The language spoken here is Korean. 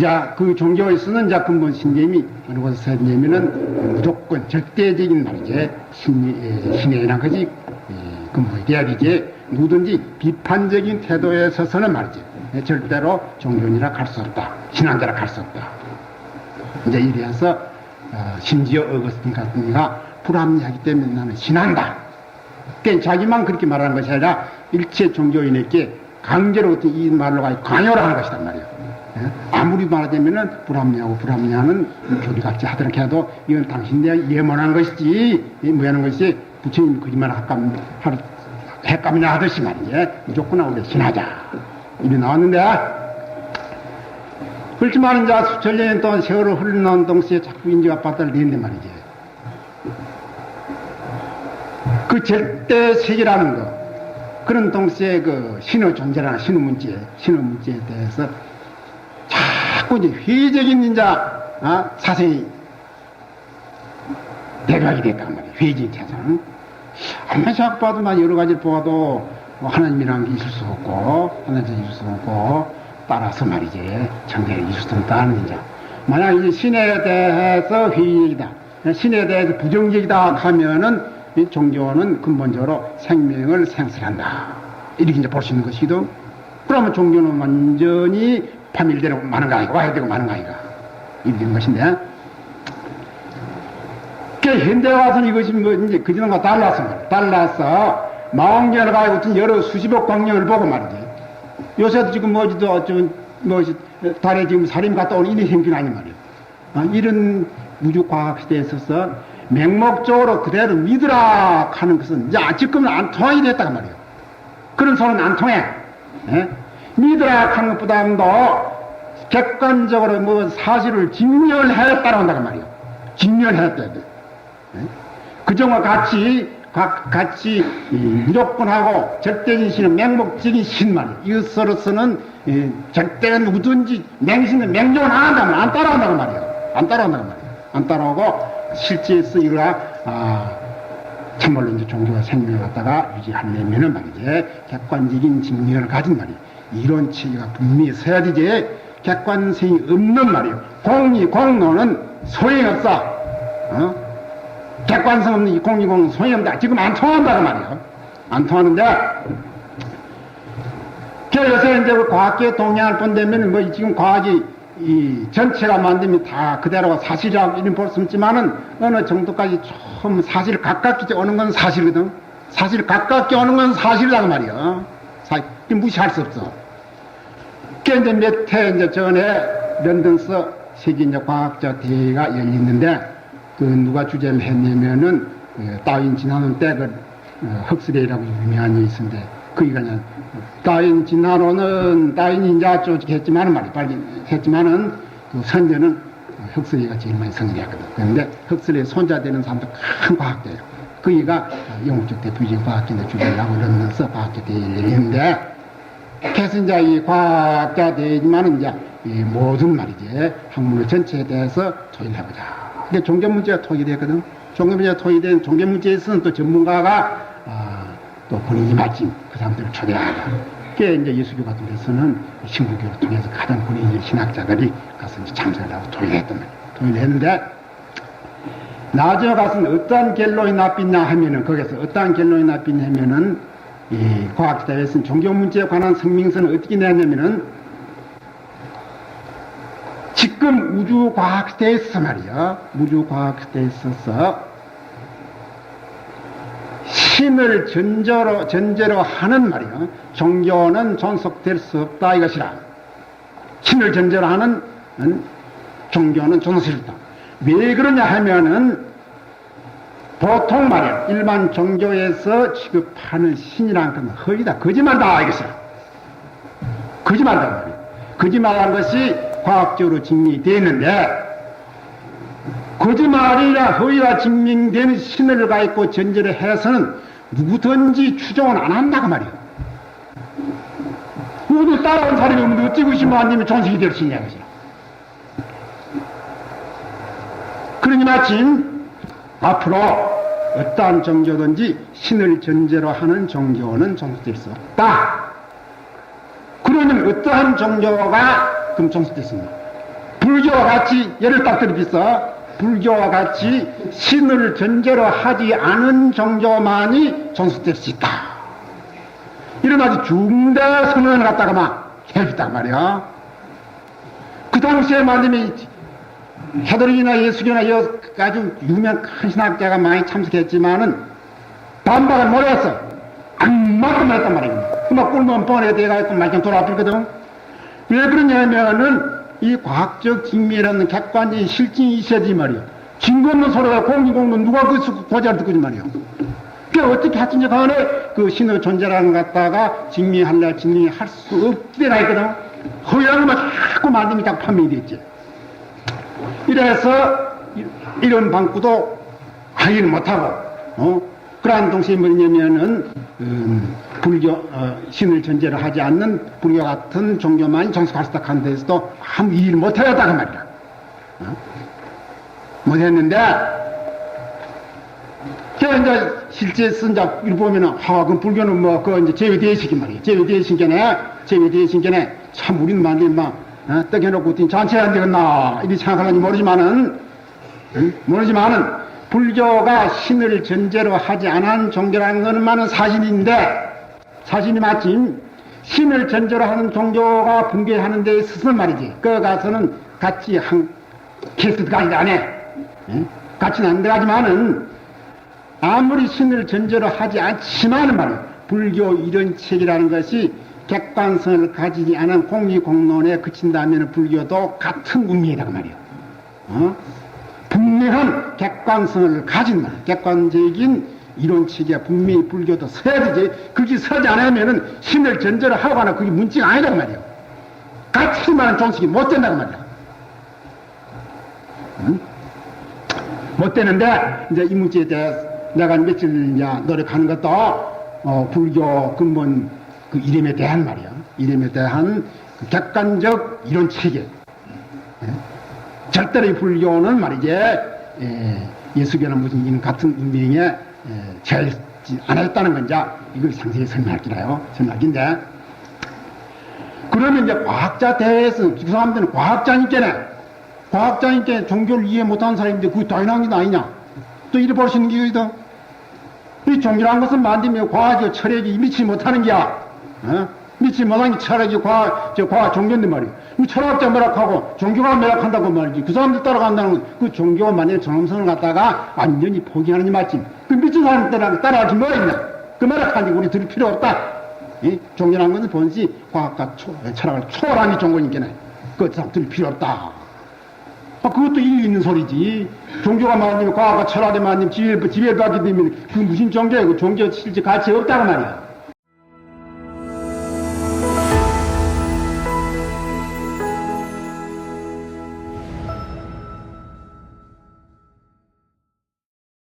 자, 그 종교에서는 자 근본 신념이 어느 했냐면은 무조건 절대적인 말이지. 신, 신의란 것이 근본이 돼야 되지. 누구든지 비판적인 태도에 서서는 말이지. 절대로 종교인이라 갈 수 없다. 신앙자라 갈 수 없다. 이제 이래서 어, 심지어 어거스틴 같은 이가 불합리하기 때문에 나는 신한다. 그러니까 자기만 그렇게 말하는 것이 아니라 일체 종교인에게 강제로 어떤 이 말로 가지고 강요를 하는 것이단 말이에요. 예? 아무리 말하자면은 불합리하고 불합리하는 교리같이 하더라 해도 이건 당신들이 예문한 것이지 이 무하는 것이 부처님 거짓말 할까 할까이나 하듯이 말이지 무조건 우리 신하자 이리 나왔는데 그렇지만 이제 수천 년 동안 세월을 흘러나온 동시에 자꾸 인지가 바닥을 내는데 말이지 그 절대 세계라는 거 그런 동시에 그 신의 존재라는 신의 문제 신의 문제에 대해서 자꾸 이제 회의적인 이제 어? 사생이 대박이 됐단 말이에요. 회의적인 사상 아무리 생각 봐도 난 여러 가지를 보아도 뭐 하나님이라는 게 있을 수 없고 하나님이 있을 수 없고 따라서 말이지. 정대에 있을 수 없다는 이제. 만약 이제 신에 대해서 회의적이다. 신에 대해서 부정적이다 하면은 이 종교는 근본적으로 생명을 생산한다. 이렇게 이제 볼 수 있는 것이도 그러면 종교는 완전히 파밀되고 마는 거 아니고 와야 되고 마는 거. 이렇게 되는 것인데. 그 현대 와서는 이것이 뭐 이제 그전과 달라서 말이야. 달라서 망원경을 가지고 어떤 여러 수십억 광년을 보고 말이지. 요새도 지금 뭐지도 좀 뭐지 달에 지금 사림 갔다 오는 이런 행진 아니 말이야. 아, 이런 우주 과학 시대에 있어서 맹목적으로 그대로 믿으라 하는 것은 이제 지금은 안 통하게 됐다고 말이에요. 그런 소리는 안 통해. 예? 믿으라 하는 것보다도 객관적으로 뭐 사실을 직면했다고 한다고 말이에요. 직면했다. 예? 그정과 같이 가, 같이 이, 무조건 하고 절대적인 신은 맹목적인 신만 이것으로서는 이, 절대 누구든지 맹신은 맹종을 안 한다면 안 따라간다고 말이에요. 안 따라간다고 말이에요. 안 따라오고 실제에서 이거가 아, 참말로 이제 종교가 생명을 갖다가 유지하려면은 말이지 객관적인 직면을 가진 말이에요. 이런 체계가 분명히 서야 되지 객관성이 없는 말이에요. 공리 공로는 소용이 없어. 어? 객관성 없는 이 공리 공로는 소용이 없다. 지금 안 통한다고 말이에요. 안 통하는데 그래서 요새 이제 그 과학계 동향을 본다면 뭐 지금 과학이 이 전체가 만들면 다 그대로가 사실이라고 이름 볼수 있지만은 어느 정도까지 좀 사실 가깝게 오는 건 사실이거든. 사실 가깝게 오는 건 사실이라고 말이야. 사, 무시할 수 없어. 그 이제 몇 해 이제 전에 런던서 세계 이제 과학자 대회가 열렸는데 그 누가 주제를 했냐면은 그 따윈 지나는 때그 어, 헉스레이라고 유명한 일이 있었는데 그냥 따윈 진화론은 따윈이 이제 쪼직 했지만은 말이 빨리 했지만은 그 선제는 흑슬이가 제일 많이 성리했거든. 그런데 흑슬이 손자 되는 사람도 큰 과학자예요. 거기가 영국적 대표적인 과학자인데 하고 이러면서 과학자 했는데 그래서 이제 이 과학자 대회지만은 이제 이 모든 말이지 학문의 전체에 대해서 토의를 해보자. 근데 종교 문제가 토의됐거든. 종교 문제가 토의된 종교 문제에서는 또 전문가가 아, 또 본인이 맞진 그 사람들을 초대하다. 그게 이제 예수교 같은 데서는 신부교를 통해서 가장 본인이 신학자들이 가서 이제 참석을 하고 토의를 했단 말이에요. 토의를 했는데, 나중에 가서는 어떠한 결론이 납빛나 하면은, 거기서 어떠한 결론이 납빛나 하면은, 이 과학자에서는 종교 문제에 관한 성명서는 어떻게 내냐면은, 지금 우주과학 시대에 있어서 말이야. 우주과학 시대에 있어서, 신을 전제로, 전제로 하는 말이야. 종교는 존속될 수 없다 이것이라. 신을 전제로 하는 음, 종교는 존속될 수 없다. 왜 그러냐 하면은 보통 말이야. 일반 종교에서 취급하는 신이라는 건 허위다. 거짓말다 이것이라. 거짓말다 말이야. 거짓말한 것이 과학적으로 증명되는데 거짓말이나 허위가 증명되는 신을 가있고 전제를 해서는 누구든지 추종은 안 한다고 말이에요. 누구도 따라온 사람이 없는데 어찌 안 되면 존속이 될 수 있냐, 그죠? 그러니 마침 앞으로 어떠한 종교든지 신을 전제로 하는 종교는 존속될 수 없다. 그러면 어떠한 종교가 그럼 존속됐습니다. 불교와 같이 예를 딱 들어비서 불교와 같이 신을 전제로 하지 않은 종교만이 존속될 수 있다. 이런 아주 중대 선언을 갖다가 막 해줬단 말이야. 그 당시에 말님이 헤드링이나 예수교나 여 아주 유명 큰 신학자가 많이 참석했지만은 반박을 못 했어. 안 맞고 말했단 말이야. 그막 꿀면 뻔해 돼가지고 말좀 돌아버리거든. 왜 그러냐면은 이 과학적 증명이라는 객관적인 실증이 있어야지 말이야. 증거 없는 소리가 공기공론 누가 그 고자를 듣고 지 말이야. 그 어떻게 하든지 간에 그 신의 존재라는 것 갖다가 증명할래 증명할 수 없대라 했거든. 허양만 자꾸 만들면 자꾸 판명이 됐지. 이래서 이- 이런 방구도 하기는 못하고, 어? 그러한 동시에 뭐냐면은, 음, 불교, 어, 신을 전제로 하지 않는 불교 같은 종교만이 정숙할 수 있다 한 데서도 아무 일을 못하였다고 말이야. 어? 못했는데, 그 이제 실제 쓴자 일 보면은 하, 그 불교는 뭐그 이제 제외대신기 말이야. 제외대신계네, 제외대신계네. 참 우리는 만들 막 어, 떡해놓고 뛴 잔치 안 되겠나 이리 생각하는지 모르지만은 응? 모르지만은 불교가 신을 전제로 하지 않은 종교라는 것만은 사실인데 사실이 맞지. 신을 전제로 하는 종교가 붕괴하는 데 있어서는 말이지. 그 가서는 같이 한 케이스까지 안 해. 응? 같이는 안 들어가지만은 아무리 신을 전제로 하지 않지만은 말이야. 불교 이런 책이라는 것이 객관성을 가지지 않은 공리공론에 그친다면 불교도 같은 운명이라고 말이야. 어? 분명한 객관성을 가진 말, 객관적인 이론책이야. 분명히 불교도 서야 되지. 그게 서지 않으면은 신을 전제로 하거나 그게 문제가 아니란 말이야. 같이만 종식이 못 된다고 말이야. 응? 못 되는데, 이제 이 문제에 대해 내가 며칠 이제 노력하는 것도, 어, 불교 근본 그 이름에 대한 말이야. 이름에 대한 그 객관적 이론 체계. 예? 절대로 이 불교는 말이지, 예, 예수교나 무슨 이런 같은 운명에 예, 처하지 않았다는 건 이제 이걸 상세히 설명할 기라요. 설명할긴데. 그러면 이제 과학자 대회에서 그 사람들은 과학자니까네. 과학자니까 종교를 이해 못하는 사람인데 그게 다이나는 게 아니냐. 또 이래 볼수 있는 게 있다. 이 종교라는 것은 만들면 과학이 철학이 미치 못하는 게야. 어? 못하는 게 철학이 과학, 저 과학 종교인데 말이야. 이 철학자 매락하고 종교가 매락한다고 말이지. 그 사람들 따라간다는 건 그 종교가 만약에 정성을 갖다가 완전히 포기하는 게 맞지. 그 미친 사람 따라, 따라하지 뭐 있나. 그 매락하니 우리 들을 필요 없다. 이 종교라는 것은 본시 과학과 초, 철학을 초월한 게 종교니까네. 그것 참 들을 필요 없다. 아, 그것도 일리 있는 소리지. 종교가 말하면 과학과 철학에 말하면 지혜를, 지혜를 받게 되면 그 무슨 종교야? 그 종교 실제 가치 없다고 말이야.